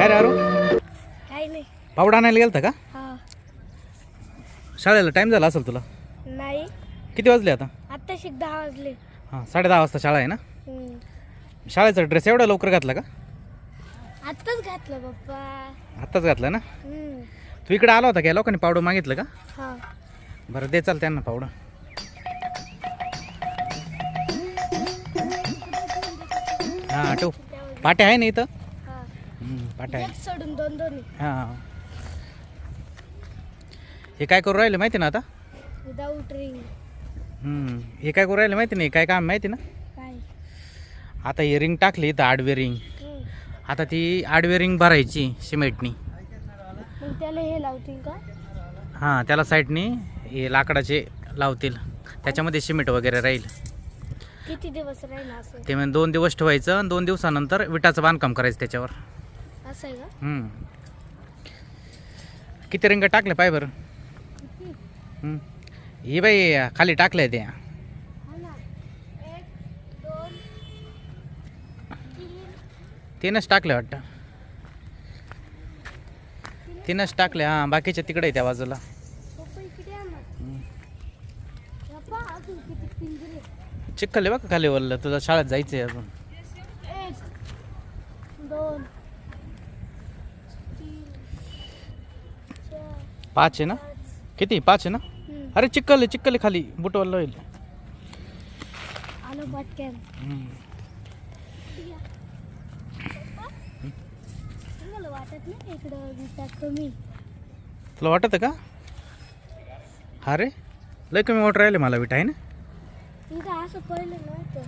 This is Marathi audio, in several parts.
काय रे नाही. पावडा आणायला गेलता का? हा. शाळेला टाईम झाला असेल तुला? नाही. किती वाजले आता? आत्ता शिक दहा वाजले. हां साडे दहा वाजता शाळा आहे ना? हम्म. शाळेचा ड्रेस एवढा लवकर घातला का? आत्ताच घातलं पप्पा. आत्ताच घातला ना? हम्म. तू इकडे आला होता का? या लोकांनी पावडं मागितलं का? हा. बरं दे चाल त्यांना पावडं. हां ठेव. पाटे आहे ना इथं? हा एक सोडून दोन दोन्ही. हां. हे काय करू राहिले माहिती ना आता? विदाऊट रिंग हम्म, हे काय करू राहिले माहिती नाही? काय काम माहिती ना? काय? आता हे रिंग टाकली इथं आडवे रिंग हम्म. आता ती आडवे रिंग भरायची सिमेंटनी. मग त्याला हे लावतील का? हां त्याला साईडनी हे लाकडाचे लावतील. त्याच्यामध्ये सिमेंट वगैरे राहील. किती दिवस राहील असं? ते म्हणजे दोन दिवस ठेवायचं आणि दोन दिवसानंतर विटाचं बांधकाम करायचं त्याच्यावर. असं आहे का? हम्म. किती रिंग टाकले पाय बरं? हम्म. ही बाई खाली टाकल्या त्या हा ना. एक दोन तीन. तीनच टाकल्या वाटतं. तीनच टाकल्या हां बाकीच्या तिकडे आहे त्या बाजूला. पप्पा इकडे आहे ना हम्म. पप्पा अजून किती पिंजरे? चिखल आहे बघा खाली वरलं तुझं शाळेत जायचं आहे अजून एक दोन तीन चार पाच आहे ना? किती? पाच आहे ना. अरे चिक्कल आहे चिक्कल आहे खाली. बुटवाला होईल आलो पटकन. हम्म. तुम्हाला वाटत नाही इकडं विटा कमी? तुला वाटतं का? हा रे लय कमी वाट राहिले मला विटा आहे ना? असं पहिलं नव्हतं.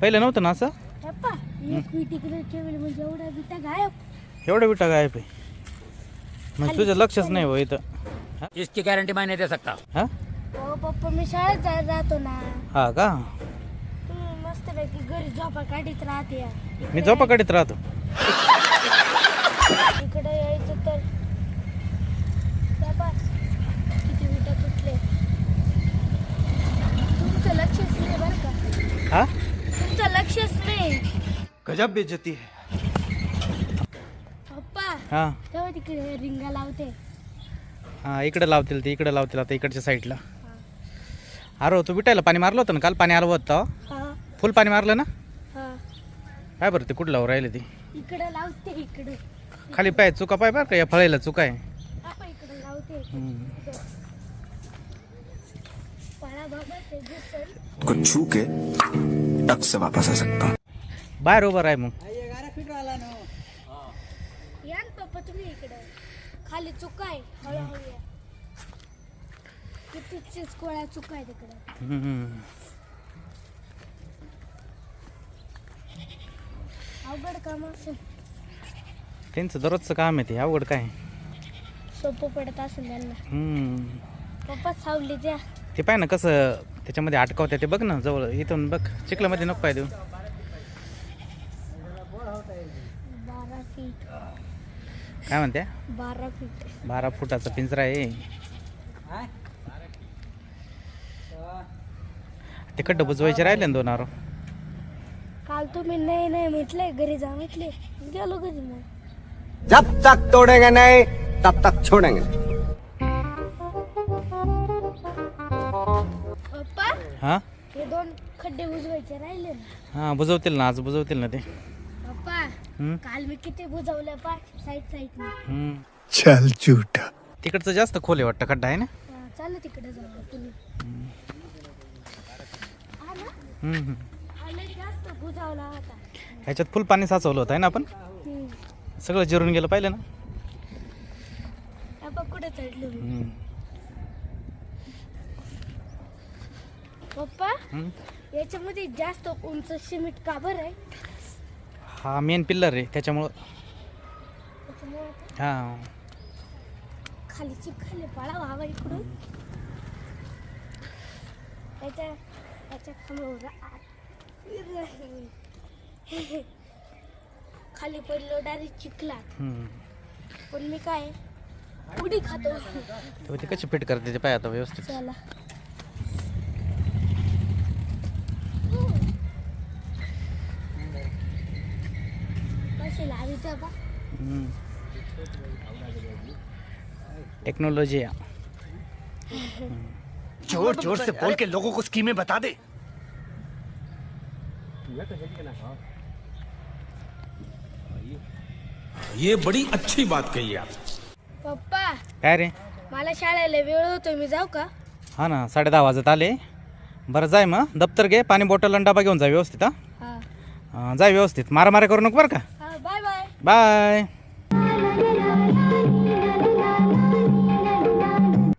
पहिलं नव्हतं ना असं? पप्पा ठेवली म्हणजे एवढा विटा गायब. एवढं विटा काय आहे. म्हणजे तुझं लक्षच नाही हो इथं. इसकी गारंटी मैं नहीं दे सकता. हा? हो पप्पा मी शाळेत जा जातो ना. हा का? तुम्ही मस्त पैकी घरी झोपा काढीत राहते मी झोपा काढीत राहतो. इकडे यायचं तर बाबा किती विटा तुटले? तुमचं लक्षच नाही बरं का? हा? तुमचं लक्षच नाही. गजब बेइज्जती है। हा. तेव्हा तिकडे रिंगा लावते. हा इकडे लावतील ते इकडे लावतील आता इकडच्या साईडला. अरे तू विटायला पाणी मारलं होतं ना काल पाणी आलं होतं हा. फुल पाणी मारलं ना? हा. काय बरं ते कुठं लावून राहिले ते? इकडे लावते इकडे. खाली पाय चुका पाय बरं का या फळायला चुका आहे. पापा इकडे लावते. हम्म. पळा बाबा ते दिसल को छू के टक से वापस आ सकता हूँ। बाहेर उभं आहे मग. तुम्ही इकडे. खाली चुका आहे हळूहळू या. किती चिचकोळ्या चुका आहे तिकडे हम्म. अवघड काम असेल. त्यांचं दररोजचं काम आहे ते अवघड काय? सोपं पडत असेल त्यांना हम्म. पप्पा सावली द्या. ते पाय ना कसं त्याच्यामध्ये अटकावत्या ते बघ ना जवळ इथून बघ चिखलामध्ये नको पाय देऊ. बारा फीट काय म्हणत्या बारा फीट. बारा फुटाचा पिंजरा आहे. ते खड्डे बुजवायचे राहिले ना दोन आरो. काल तुम्ही नाही नाही म्हटले घरी जा म्हटले. गेलो घरी मग. जब तक तोड़ेंगे नहीं तब तक छोड़ेंगे। पप्पा हां? हे दोन खड्डे बुजवायचे राहिले ना. हां बुजवतील ना आज बुजवतील ना ते. हम्म. काल मी किती बुजवलं पा साईड साईड हम्म. चल झूठा तिकडचं जास्त खोल आहे वाटतं खड्डा आहे ना चालू तिकडे जाऊ तुम्ही ना हम्म, हम्म. लय जास्त बुजावला होता ह्याच्यात फुल पाणी साचवलं होतं आहे ना आपण हम्म. सगळं जिरून गेलं पाहिलं ना पप्पा कुठे चढलो मी हम्म. पप्पा हम्म. याच्यामध्ये जास्त उंच सिमेंट का बरं आहे हा मेन पिल्लर आहे त्याच्यामुळं. हां. खाली चिपखाली पाळा व्हावा इकडून. त्याच्या त्याच्या खांबावर आत- खाली पडलो डायरेक्ट चिखलात. हम्म. पण मी काय उडी खातो. तेव्हा ते कशी फिट करते ते पाय आता व्यवस्थित. चला कशी लावायचं बा हम्म. टेक्नोलॉजी आहे जोर जोर से बोल के लोगों को स्कीमें बता दे। ये बड़ी अच्छी बात कही आप पप्पा काय रे मला शाळेला वेळ होतो मी जाऊ का? हा ना साडे दहा वाजत आले। बरं जाय मग. दप्तर घे पाणी बॉटल आणि डबा घेऊन जा व्यवस्थित हा. हा. अं, जाय व्यवस्थित. मारामाऱ्या करू नको बरं का? Bye.